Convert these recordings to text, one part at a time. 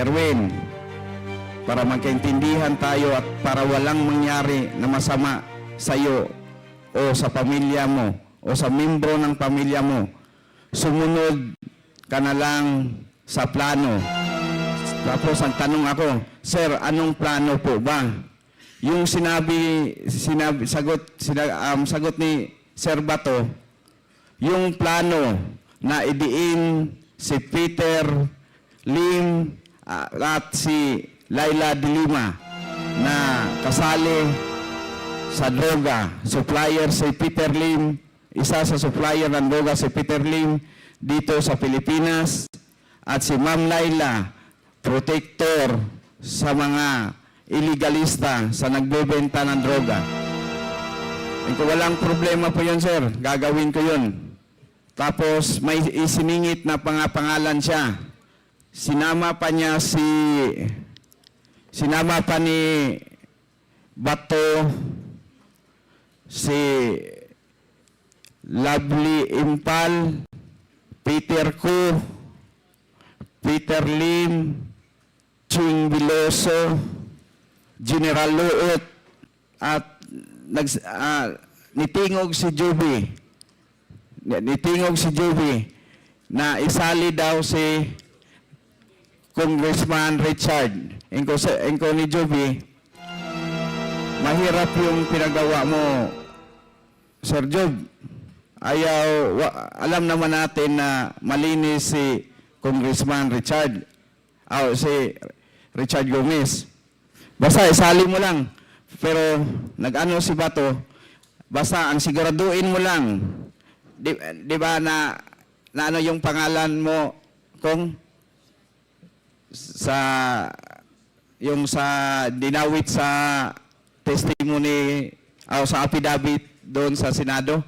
Kerwin, para magkaintindihan tayo at para walang mangyari na masama sa iyo o sa pamilya mo o sa membro ng pamilya mo, sumunod ka na lang sa plano. Tapos ang tanong ako, Sir, anong plano po ba? Yung sinabi, sinabi sagot, sina, um, sagot ni Sir Bato, yung plano na idiin si Peter Lim ah, at si Laila de Lima na kasali sa droga. Supplier si Peter Lim, isa sa supplier ng droga si Peter Lim dito sa Pilipinas at si Ma'am Laila, protector sa mga illegalista sa nagbebenta ng droga. Eh, kung walang problema po yun, sir, gagawin ko yun. Tapos may isiningit na pangapangalan siya. Sinama pa niya si sinama pa ni Bato si Lovely Impal, Peter Ko, Peter Lim, Ching Biloso, General Luot, at nags, ah, nitingog si Juby. Nitingog si Juby na isali daw si Congressman Richard. Engko, sa, engko ni Juby, mahirap yung pinagawa mo, Sir Job. Ayaw, wa- alam naman natin na malinis si Congressman Richard. Oh, si Richard Gomez. Basta isali mo lang. Pero nag-ano si Bato, basta ang siguraduhin mo lang. Di, di ba na, na ano yung pangalan mo kung sa yung sa dinawit sa testimony o sa affidavit doon sa Senado.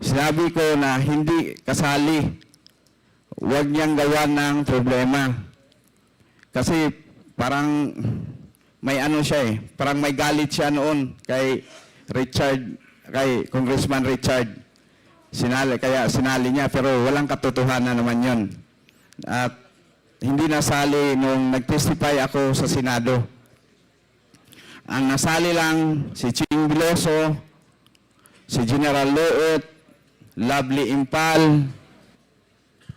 Sinabi ko na hindi kasali. Huwag niyang gawa ng problema. Kasi parang may ano siya eh, parang may galit siya noon kay Richard, kay Congressman Richard. Sinali, kaya sinali niya, pero walang katotohanan naman yon. At hindi nasali nung nag-testify ako sa Senado. Ang nasali lang si Ching Biloso, si General Luot, Lovely Impal,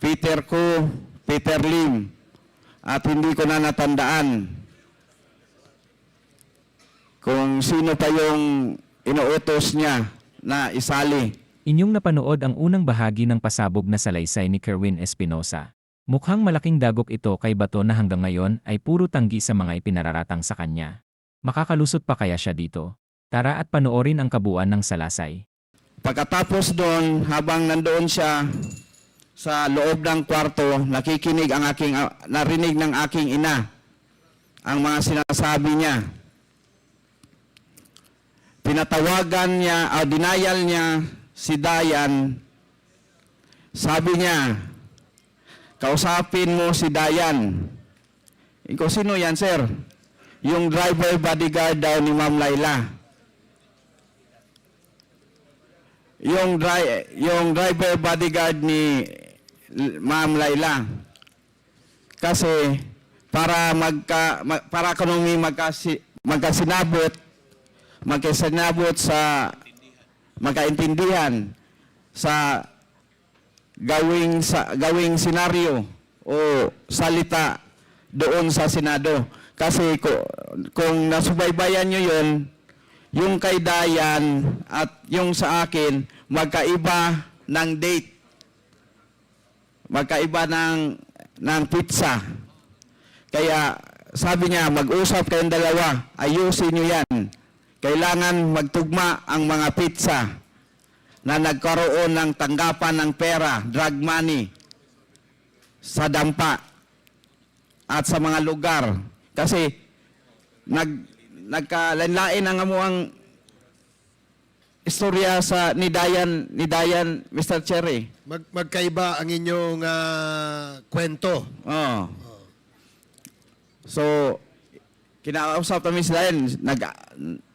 Peter Ko, Peter Lim, at hindi ko na natandaan kung sino pa yung inuutos niya na isali. Inyong napanood ang unang bahagi ng pasabog na salaysay ni Kerwin Espinosa. Mukhang malaking dagok ito kay Bato na hanggang ngayon ay puro tanggi sa mga ipinararatang sa kanya. Makakalusot pa kaya siya dito? Tara at panoorin ang kabuuan ng salasay. Pagkatapos doon, habang nandoon siya sa loob ng kwarto, nakikinig ang aking, narinig ng aking ina ang mga sinasabi niya. Pinatawagan niya, o dinayal niya si Dayan. Sabi niya, kausapin mo si Dayan. Ikaw, sino yan, sir? Yung driver bodyguard daw ni Ma'am Laila. yung dri- yung driver bodyguard ni Ma'am Laila. Kasi para magka ma- para kami magkasi, magkasinabot magkasinabot sa magkaintindihan sa gawing sa gawing senaryo o salita doon sa Senado. Kasi kung nasubaybayan nyo yun, yung kay Dayan at yung sa akin, magkaiba ng date. Magkaiba ng, ng pizza. Kaya sabi niya, mag-usap kayong dalawa, ayusin nyo yan. Kailangan magtugma ang mga pizza na nagkaroon ng tanggapan ng pera, drug money, sa dampa at sa mga lugar. Kasi nag nagkalain ang amo ang istorya sa ni Dayan ni Dayan Mr. Cherry. Mag magkaiba ang inyong ah, kwento. Oh. So kinakausap kami sila yan, nag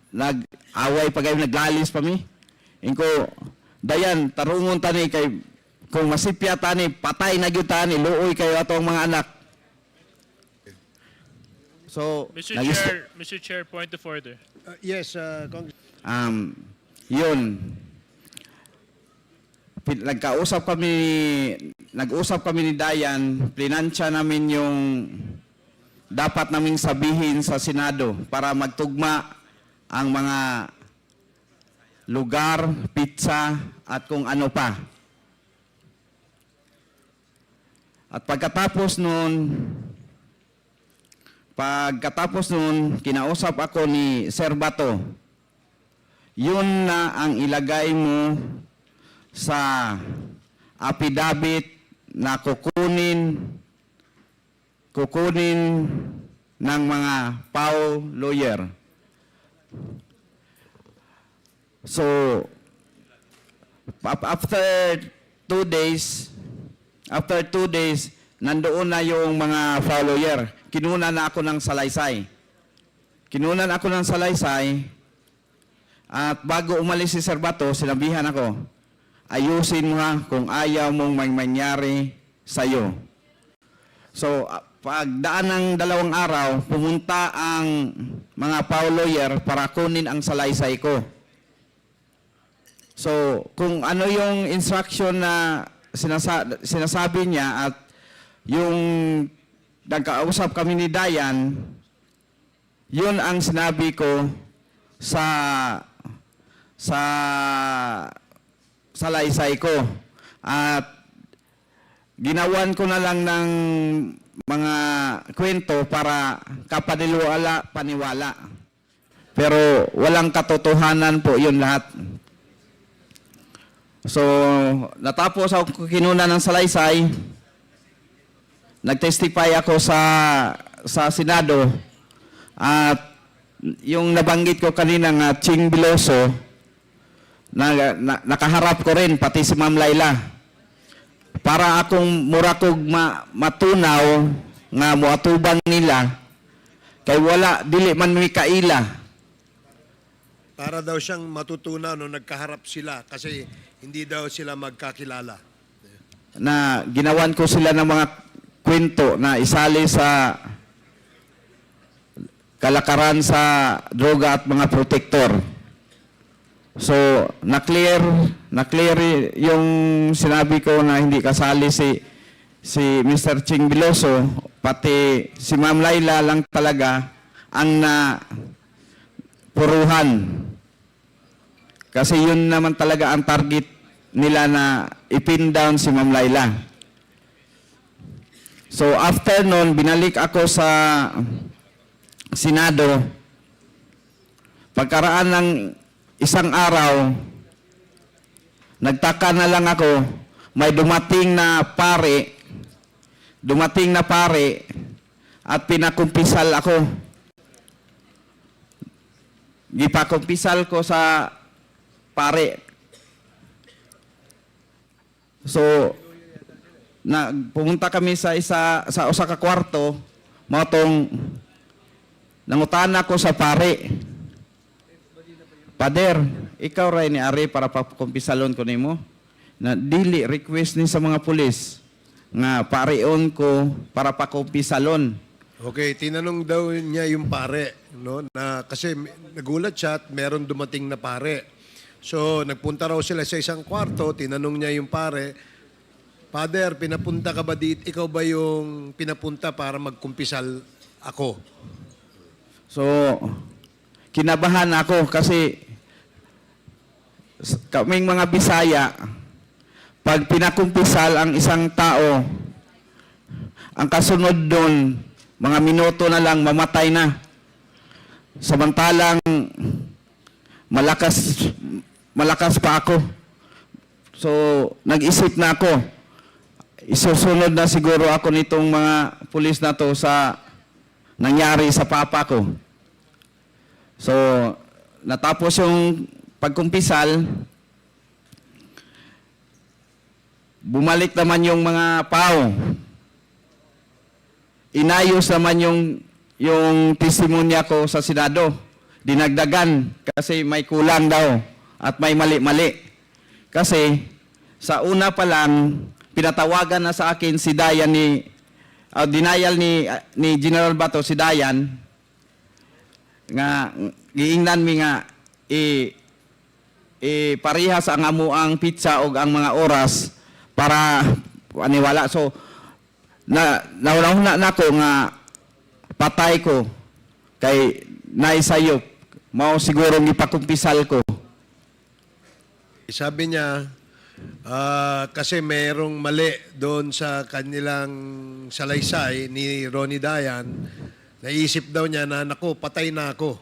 nag-away pa kayo, naglalis pa mi. Inko, Dayan, tarungon tani kay kung masipya tani, patay na gyud tani, luoy kayo atong mga anak. So, Mr. Chair, Mr. Chair, point of order. Uh, yes, uh, Congress. um, yun. Nagkausap kami, nag-usap kami ni Dayan, plinansya namin yung dapat naming sabihin sa Senado para magtugma ang mga lugar, pizza, at kung ano pa. At pagkatapos nun, pagkatapos nun, kinausap ako ni Sir Bato. Yun na ang ilagay mo sa affidavit na kukunin kukunin ng mga PAO lawyer. So, after two days, after two days, nandoon na yung mga PAO lawyer. Kinuna na ako ng salaysay. Kinunan ako ng salaysay, at bago umalis si Sir Bato, sinabihan ako, ayusin mo kung ayaw mong may mangyari sa'yo. So, pagdaan ng dalawang araw, pumunta ang mga lawyer para kunin ang salaysay ko. So, kung ano yung instruction na sinasa- sinasabi niya at yung nagkausap kami ni Dayan, yun ang sinabi ko sa sa salaysay ko. At ginawan ko na lang ng mga kwento para kapaniwala paniwala. Pero walang katotohanan po yun lahat. So, natapos ako kinuna ng salaysay. Nagtestify ako sa sa Senado. At yung nabanggit ko kanina nga Ching Biloso na, na- nakaharap ko rin pati si Ma'am Laila. Para akong murakog ma, matunaw nga muatubang nila kay wala dili man mi kaila Para daw siyang matutunan no nagkaharap sila kasi hindi daw sila magkakilala. na ginawan ko sila ng mga kwento na isali sa kalakaran sa droga at mga protector. So, na-clear, na-clear yung sinabi ko na hindi kasali si si Mr. Ching Biloso, pati si Ma'am Laila lang talaga ang na puruhan. Kasi yun naman talaga ang target nila na ipin down si Ma'am Laila. So after nun, binalik ako sa Senado. Pagkaraan ng isang araw, nagtaka na lang ako, may dumating na pare, dumating na pare, at pinakumpisal ako. Gipakumpisal ko sa pare. So, na pumunta kami sa isa sa usa ka kwarto mao tong nangutana ko sa pare. Pader, ikaw ray ni Ari para pakumpisalon ko nimo na dili request ni sa mga pulis nga pareon ko para pakumpisalon. Okay, tinanong daw niya yung pare, no? Na kasi nagulat siya at meron dumating na pare. So, nagpunta raw sila sa isang kwarto, tinanong niya yung pare, Father, pinapunta ka ba dito? Ikaw ba yung pinapunta para magkumpisal ako? So, kinabahan ako kasi kaming mga Bisaya, pag pinakumpisal ang isang tao, ang kasunod doon, mga minuto na lang, mamatay na. Samantalang, malakas, malakas pa ako. So, nag-isip na ako, isusunod na siguro ako nitong mga pulis na to sa nangyari sa papa ko. So, natapos yung pagkumpisal, bumalik naman yung mga pao. Inayos naman yung yung testimonya ko sa Senado. Dinagdagan kasi may kulang daw at may mali-mali. Kasi sa una pa lang, pinatawagan na sa akin si Dayan ni ah, denial ni ni General Bato si Dayan nga giingnan mi nga i i parehas ang amuang pizza ug ang mga oras para aniwala so na nauna na nako nga patay ko kay naisayop mao siguro gipakumpisal ko Sabi niya, ah, kasi merong mali doon sa kanilang salaysay ni Ronnie Dayan, naisip daw niya na, naku, patay na ako.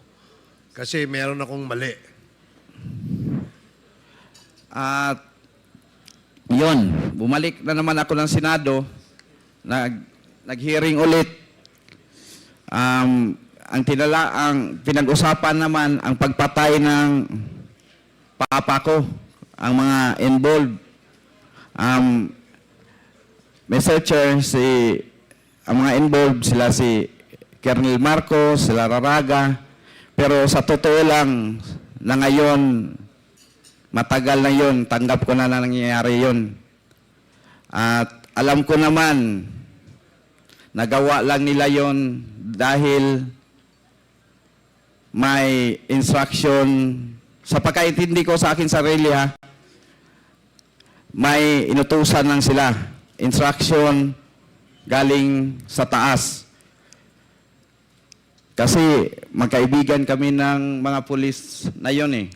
Kasi meron akong mali. At yun, bumalik na naman ako ng Senado, nag, nag-hearing ulit. Um, ang tinala, ang pinag-usapan naman ang pagpatay ng papa ko, ang mga involved. Um, Mr. Chair, si, ang mga involved, sila si Colonel Marcos, sila Raraga, pero sa totoo lang, na ngayon, matagal na yun, tanggap ko na na nangyayari yun. At alam ko naman, nagawa lang nila yon dahil may instruction, sa pagkaintindi ko sa akin sarili ha, may inutusan lang sila. Instruction galing sa taas. Kasi magkaibigan kami ng mga pulis na yon eh.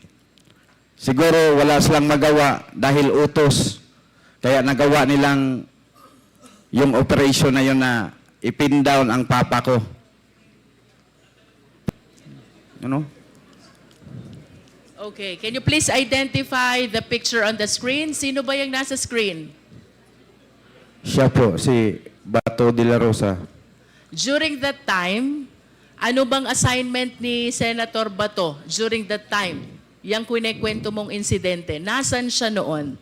Siguro wala silang magawa dahil utos. Kaya nagawa nilang yung operation na yun na ipin down ang papa ko. Ano? Okay, can you please identify the picture on the screen? Sino ba yung nasa screen? Siya po, si Bato de la Rosa. During that time, ano bang assignment ni Senator Bato during that time? Yang kwinekwento mong insidente. Nasaan siya noon?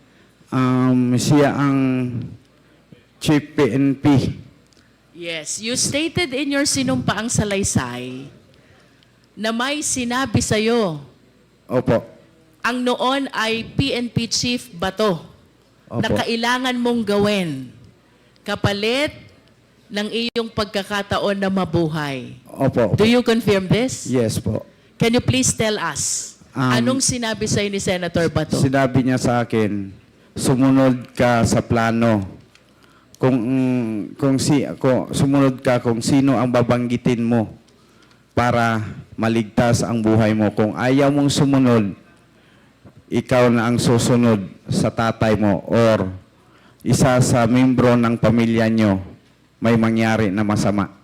Um, siya ang Chief PNP. Yes, you stated in your sinumpaang salaysay na may sinabi sa'yo Opo. ang noon ay PNP Chief Bato Opo. na kailangan mong gawin kapalit ng iyong pagkakataon na mabuhay. Opo. Do you confirm this? Yes po. Can you please tell us, Um, anong sinabi sa'yo ni Senator Bato? Sinabi niya sa akin, sumunod ka sa plano. Kung kung si kung sumunod ka kung sino ang babanggitin mo para maligtas ang buhay mo. Kung ayaw mong sumunod, ikaw na ang susunod sa tatay mo or isa sa membro ng pamilya nyo may mangyari na masama.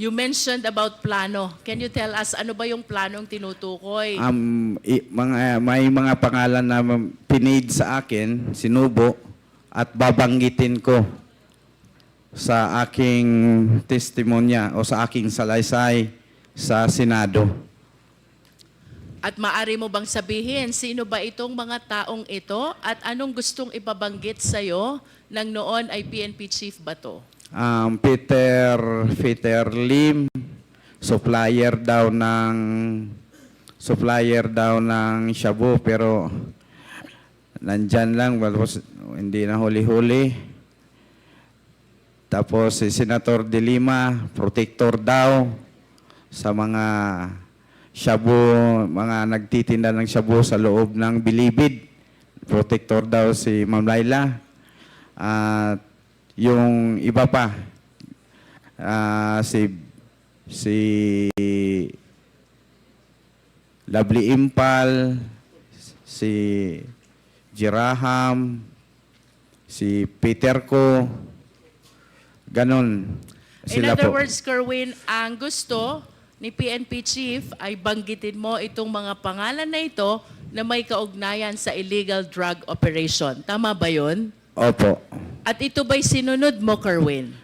You mentioned about plano. Can you tell us, ano ba yung planong tinutukoy? Um, i- mga, may mga pangalan na pinid sa akin, sinubo, at babanggitin ko sa aking testimonya o sa aking salaysay sa Senado. At maari mo bang sabihin, sino ba itong mga taong ito at anong gustong ipabanggit sa'yo ng noon ay PNP Chief Bato? Um, Peter, Peter Lim, supplier daw ng supplier daw ng shabu pero nandyan lang tapos hindi na huli-huli. Tapos si Senator De Lima, protector daw sa mga shabu, mga nagtitinda ng shabu sa loob ng bilibid. Protector daw si Ma'am Laila. At yung iba pa, ah, si si Lovely Impal, si Jiraham, si Peter Ko, ganon. In Sila other po. words, Kerwin, ang gusto ni PNP Chief ay banggitin mo itong mga pangalan na ito na may kaugnayan sa illegal drug operation. Tama ba yun? Opo. At ito ba'y sinunod mo, Kerwin?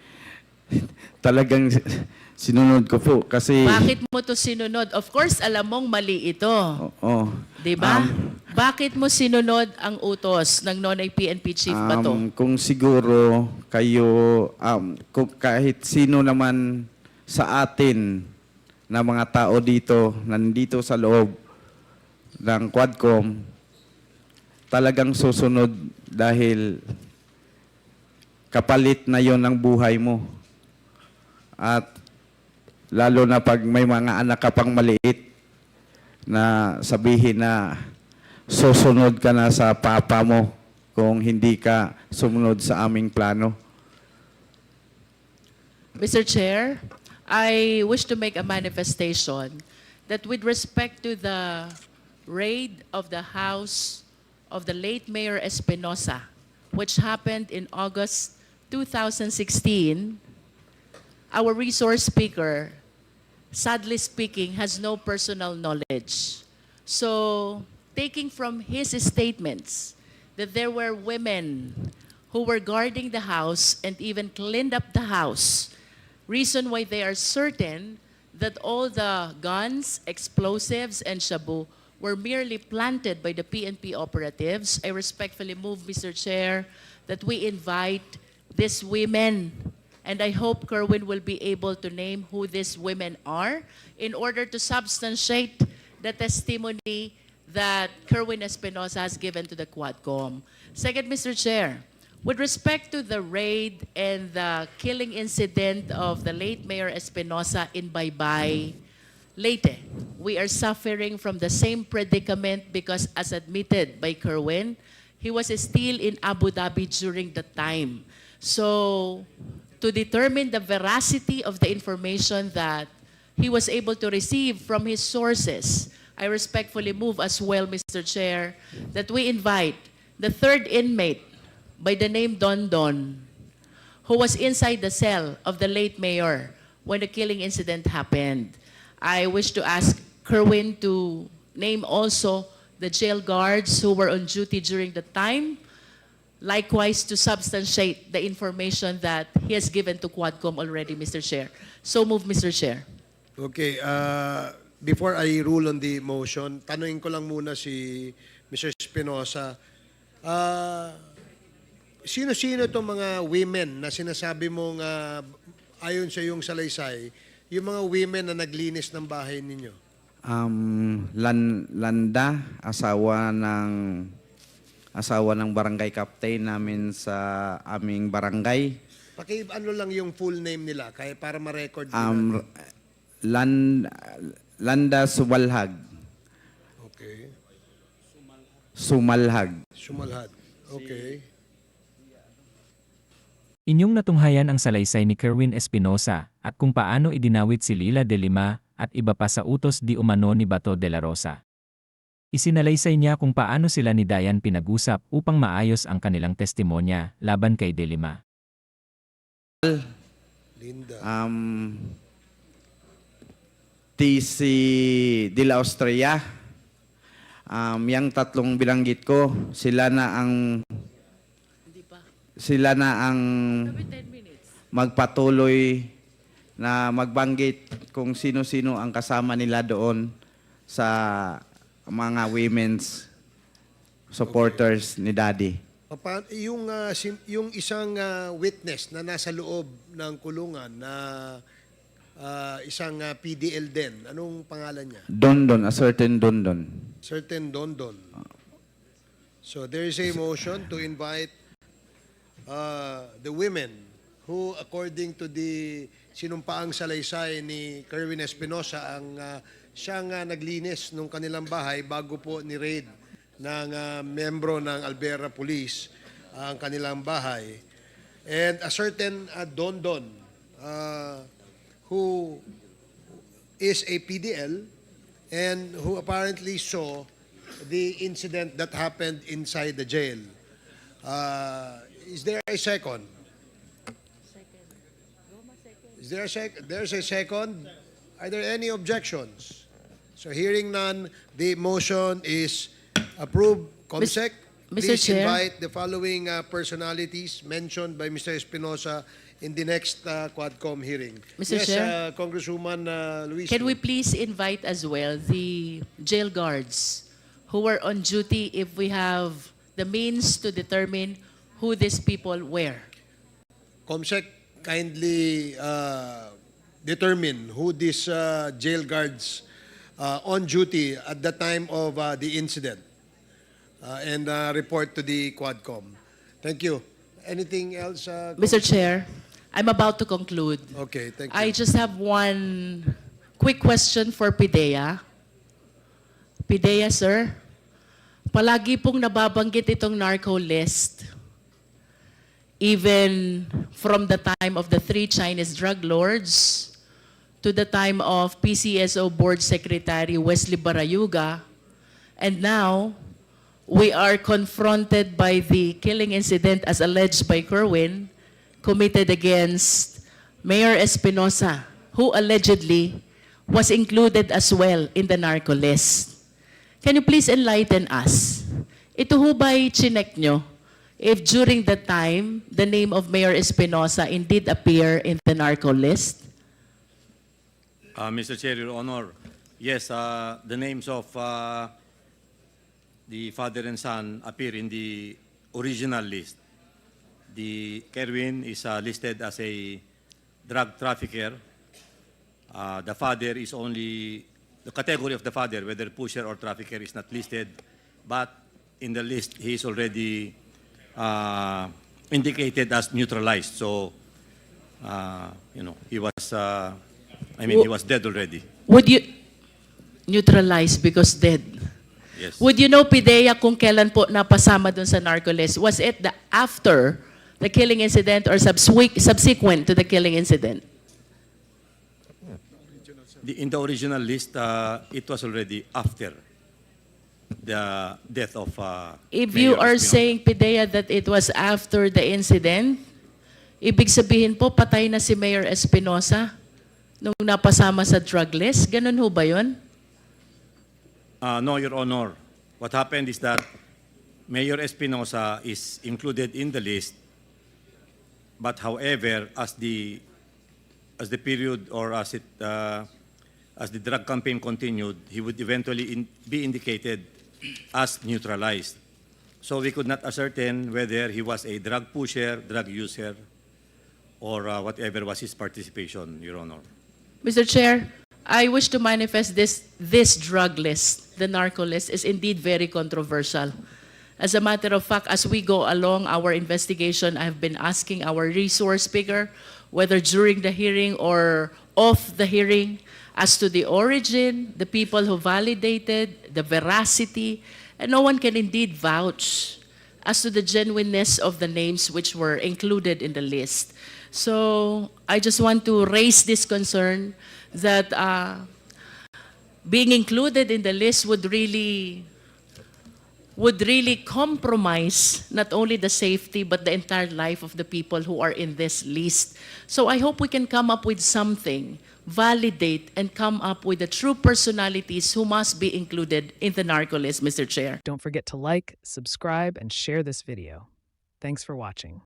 Talagang sinunod ko po kasi... Bakit mo to sinunod? Of course, alam mong mali ito. Oo. Di ba? Um, Bakit mo sinunod ang utos ng noon ay PNP Chief Bato? Um, kung siguro kayo, um, kung kahit sino naman sa atin na mga tao dito, nandito sa loob ng Quadcom, talagang susunod dahil kapalit na yon ng buhay mo. At lalo na pag may mga anak ka pang maliit na sabihin na susunod ka na sa papa mo kung hindi ka sumunod sa aming plano. Mr. Chair, I wish to make a manifestation that with respect to the raid of the house of the late Mayor Espinosa, which happened in August 2016, our resource speaker, sadly speaking, has no personal knowledge. So, taking from his statements that there were women who were guarding the house and even cleaned up the house, reason why they are certain that all the guns, explosives, and shabu were merely planted by the PNP operatives, I respectfully move, Mr. Chair, that we invite these women, and I hope Kerwin will be able to name who these women are in order to substantiate the testimony that Kerwin Espinosa has given to the Quadcom. Second, Mr. Chair, with respect to the raid and the killing incident of the late Mayor Espinosa in Baybay, Leyte, we are suffering from the same predicament because as admitted by Kerwin, he was still in Abu Dhabi during the time. So, to determine the veracity of the information that he was able to receive from his sources, I respectfully move as well, Mr. Chair, that we invite the third inmate by the name Don Don, who was inside the cell of the late mayor when the killing incident happened. I wish to ask Kerwin to name also the jail guards who were on duty during the time, likewise to substantiate the information that he has given to Quadcom already, Mr. Chair. So move, Mr. Chair. Okay, uh, before I rule on the motion, tanungin ko lang muna si Mr. Espinosa. Ah, sino-sino itong mga women na sinasabi mong ah, ayon sa iyong salaysay, yung mga women na naglinis ng bahay ninyo? Um, Lan- Landa, asawa ng asawa ng barangay captain namin sa aming barangay. Paki ano lang yung full name nila kaya para ma-record Um, natin. Lan- Landa Subalhag. Okay. Sumalhag. Sumalhad. Okay. Inyong natunghayan ang salaysay ni Kerwin Espinosa at kung paano idinawit si Lila de Lima at iba pa sa utos di umano ni Bato de la Rosa. Isinalaysay niya kung paano sila ni Dayan pinag-usap upang maayos ang kanilang testimonya laban kay de Lima. Linda. Um, TC de la Austria. Um, yung tatlong bilanggit ko, sila na ang. Sila na ang Maybe 10 minutes. magpatuloy na magbanggit kung sino-sino ang kasama nila doon sa mga women's supporters ni Daddy. Papa, yung, ah, sim- yung isang ah, witness na nasa loob ng kulungan na ah, isang ah, PDL din, anong pangalan niya? Dondon, a certain Dondon. Certain Dondon. So there is a motion to invite uh, the women who according to the sinumpaang salaysay ni Kerwin Espinosa ang uh, siyang uh, naglinis ng kanilang bahay bago po ni raid ng uh, membro ng Albera Police ang kanilang bahay. And a certain uh, Dondon uh, who is a PDL and who apparently saw the incident that happened inside the jail. Uh, is there a second? Is there a sec- there's a second? Are there any objections? So hearing none, the motion is approved. Comsec, Mr. please Chair. invite the following uh, personalities mentioned by Mr. Espinosa in the next uh, Quadcom hearing. Mr. Yes, Chair. uh, Congresswoman uh, Luis. Can we please invite as well the jail guards who were on duty if we have the means to determine who these people were? Comsec kindly uh, determine who these uh, jail guards uh, on duty at the time of uh, the incident uh, and uh, report to the Quadcom. Thank you. Anything else? uh, Mr. Chair, I'm about to conclude. Okay, thank you. I just have one quick question for Pidea. Pidea, sir. Palagi pong nababanggit itong narco list. Even from the time of the three Chinese drug lords to the time of PCSO Board Secretary Wesley Barayuga. And now, we are confronted by the killing incident as alleged by Kerwin committed against Mayor Espinosa, who allegedly was included as well in the narco list. Can you please enlighten us? Ito ho ba'y chinek nyo? If during the time, the name of Mayor Espinosa indeed appear in the narco list? Uh, Mr. Chair, Your Honor, yes, uh, the names of uh, the father and son appear in the original list. The Kerwin is uh, listed as a drug trafficker. Uh, the father is only, the category of the father, whether pusher or trafficker, is not listed, but in the list, he is already uh, indicated as neutralized. So, uh, you know, he was, uh, I mean, he was dead already. Would you neutralize because dead? Yes. Would you know, Pidea, kung kailan po napasama dun sa narco list? Was it the after the killing incident or subsequent, subsequent to the killing incident? The, in the original list, uh, it was already after the death of. Uh, If Mayor you are Espinosa. saying, Pidea, that it was after the incident, ibig sabihin po, patay na si Mayor Espinosa nung napasama sa drug list? Ganun ho ba yun? Uh, no, Your Honor. What happened is that Mayor Espinosa is included in the list, but however, as the as the period or as it uh, as the drug campaign continued, he would eventually in, be indicated as neutralized. So we could not ascertain whether he was a drug pusher, drug user, or uh, whatever was his participation, Your Honor. Mr. Chair, I wish to manifest this, this drug list, the narco list, is indeed very controversial. As a matter of fact, as we go along our investigation, I've been asking our resource speaker, whether during the hearing or off the hearing, as to the origin, the people who validated, the veracity, and no one can indeed vouch as to the genuineness of the names which were included in the list. So I just want to raise this concern that uh, being included in the list would really would really compromise not only the safety but the entire life of the people who are in this list. So I hope we can come up with something, validate and come up with the true personalities who must be included in the narco list, Mr. Chair. Don't forget to like, subscribe, and share this video. Thanks for watching.